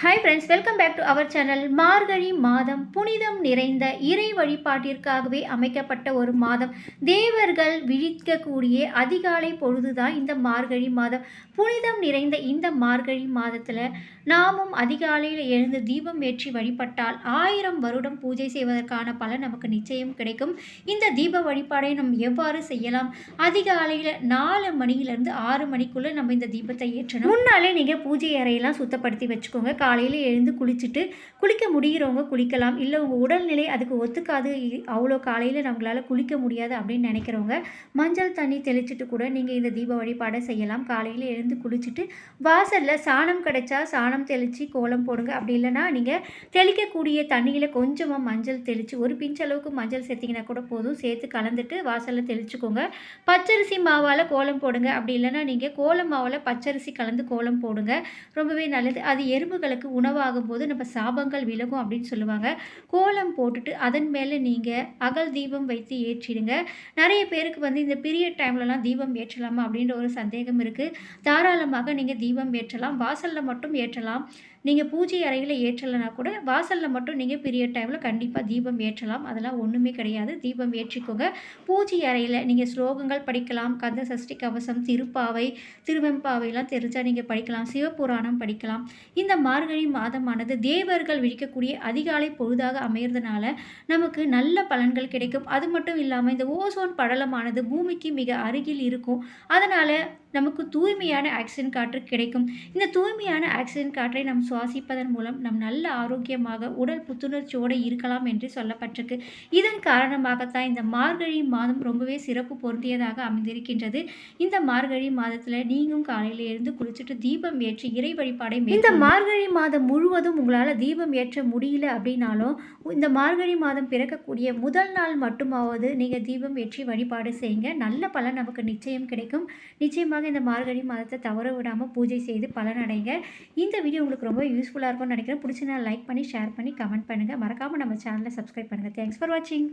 Hi friends welcome back to our channel மார்கழி மாதம் புனிதம் நிறைந்த இறை வழிபாட்டிற்காகவே அமைக்கப்பட்ட ஒரு மாதம். தேவர்கள் விழிக்கக்கூடிய அதிகாலை பொழுதுதான் இந்த மார்கழி மாதம். புனிதம் நிறைந்த இந்த மார்கழி மாதத்தில் நாமும் அதிகாலையில் எழுந்து தீபம் ஏற்றி வழிபட்டால் ஆயிரம் வருடம் பூஜை செய்வதற்கான பலன் நமக்கு நிச்சயம் கிடைக்கும். இந்த தீப வழிபாடை நம் எவ்வாறு செய்யலாம்? அதிகாலையில் நாலு மணியிலேருந்து ஆறு மணிக்குள்ளே நம்ம இந்த தீபத்தை ஏற்றணும். முன்னாலே நீங்கள் பூஜை அறையெல்லாம் சுத்தப்படுத்தி வச்சுக்கோங்க. காலையில் எழுந்து குளிச்சுட்டு குளிக்க முடிகிறவங்க குளிக்கலாம். இல்லை உங்கள் உடல்நிலை அதுக்கு ஒத்துக்காது. அவ்வளோ காலையில் நம்மளால் குளிக்க முடியாது அப்படின்னு நினைக்கிறவங்க மஞ்சள் தண்ணி தெளிச்சுட்டு கூட நீங்கள் இந்த தீப வழிபாடை செய்யலாம். காலையில் எழுந்து குளிச்சுட்டு வாசலில் சாணம் கிடைச்சா சாணம் தெளித்து கோலம் போடுங்க. அப்படி இல்லைன்னா நீங்கள் தெளிக்கக்கூடிய தண்ணியில் கொஞ்சமாக மஞ்சள் தெளித்து ஒரு பிஞ்ச் அளவுக்கு மஞ்சள் சேர்த்திங்கன்னா கூட போதும். சேர்த்து கலந்துட்டு வாசலில் தெளிச்சுக்கோங்க. பச்சரிசி மாவால் கோலம் போடுங்க. அப்படி இல்லைன்னா நீங்கள் கோலம் மாவில் பச்சரிசி கலந்து கோலம் போடுங்க. ரொம்பவே நல்லது. அது எறும்புகளுக்கு உணவாகும் போது நம்ம சாபங்கள் விலகும் அப்படின்னு சொல்லுவாங்க. கோலம் போட்டுட்டு அதன் மேலே நீங்கள் அகல் தீபம் வைத்து ஏற்றிடுங்க. நிறைய பேருக்கு வந்து இந்த பீரியட் டைம்லலாம் தீபம் ஏற்றலாமா அப்படின்ற ஒரு சந்தேகம் இருக்குது தாராளமாக நீங்கள் தீபம் ஏற்றலாம். வாசலில் மட்டும் ஏற்றலாம். நீங்கள் பூஜை அறையில் ஏற்றலைனா கூட வாசலில் மட்டும் நீங்கள் பீரியட் டைமில் கண்டிப்பாக தீபம் ஏற்றலாம். அதெல்லாம் ஒன்றுமே கிடையாது. தீபம் ஏற்றிக்கோங்க. பூஜை அறையில் நீங்கள் ஸ்லோகங்கள் படிக்கலாம். கந்த சஷ்டி கவசம் திருப்பாவை திருவெம்பாவைலாம் தெரிஞ்சால் நீங்கள் படிக்கலாம். சிவபுராணம் படிக்கலாம். இந்த மார்கழி மாதமானது தேவர்கள் விழிக்கக்கூடிய அதிகாலை பொழுதாக அமையிறதுனால நமக்கு நல்ல பலன்கள் கிடைக்கும். அது மட்டும் இல்லாமல் இந்த ஓசோன் படலமானது பூமிக்கு மிக அருகில் இருக்கும். அதனால் நமக்கு தூய்மையான ஆக்சிஜன் காற்று கிடைக்கும். இந்த தூய்மையான ஆக்சிஜன் காற்றை நாம் சுவாசிப்பதன் மூலம் நம் நல்ல ஆரோக்கியமாக உடல் புத்துணர்ச்சியோடு இருக்கலாம் என்று சொல்லப்பட்டிருக்கு. இதன் காரணமாகத்தான் இந்த மார்கழி மாதம் ரொம்பவே சிறப்பு பொருந்தியதாக அமைந்திருக்கின்றது. இந்த மார்கழி மாதத்தில் நீங்களும் காலையில் இருந்து குளிச்சுட்டு தீபம் ஏற்றி இறை வழிபாடை இந்த மார்கழி மாதம் முழுவதும் உங்களால் தீபம் ஏற்ற முடியல அப்படின்னாலும் இந்த மார்கழி மாதம் பிறக்கக்கூடிய முதல் நாள் மட்டுமாவது நீங்கள் தீபம் ஏற்றி வழிபாடு செய்யுங்க. நல்ல பலன் நமக்கு நிச்சயம் கிடைக்கும். நிச்சயமாக இந்த மார்கழி மாதத்தை தவற விடாமல் பூஜை செய்து பலனடைங்க இந்த வீடியோ உங்களுக்கு ரொம்ப யூஸ்ஃபுல்லாக இருக்கும்னு நினைக்கிறேன். பிடிச்சினா லைக் பண்ணி ஷேர் பண்ணி கமெண்ட் பண்ணுங்கள் மறக்காமல் நம்ம சேனலை சப்ஸ்கிரைப் பண்ணுங்கள் தேங்க்ஸ் ஃபார் வாட்சிங்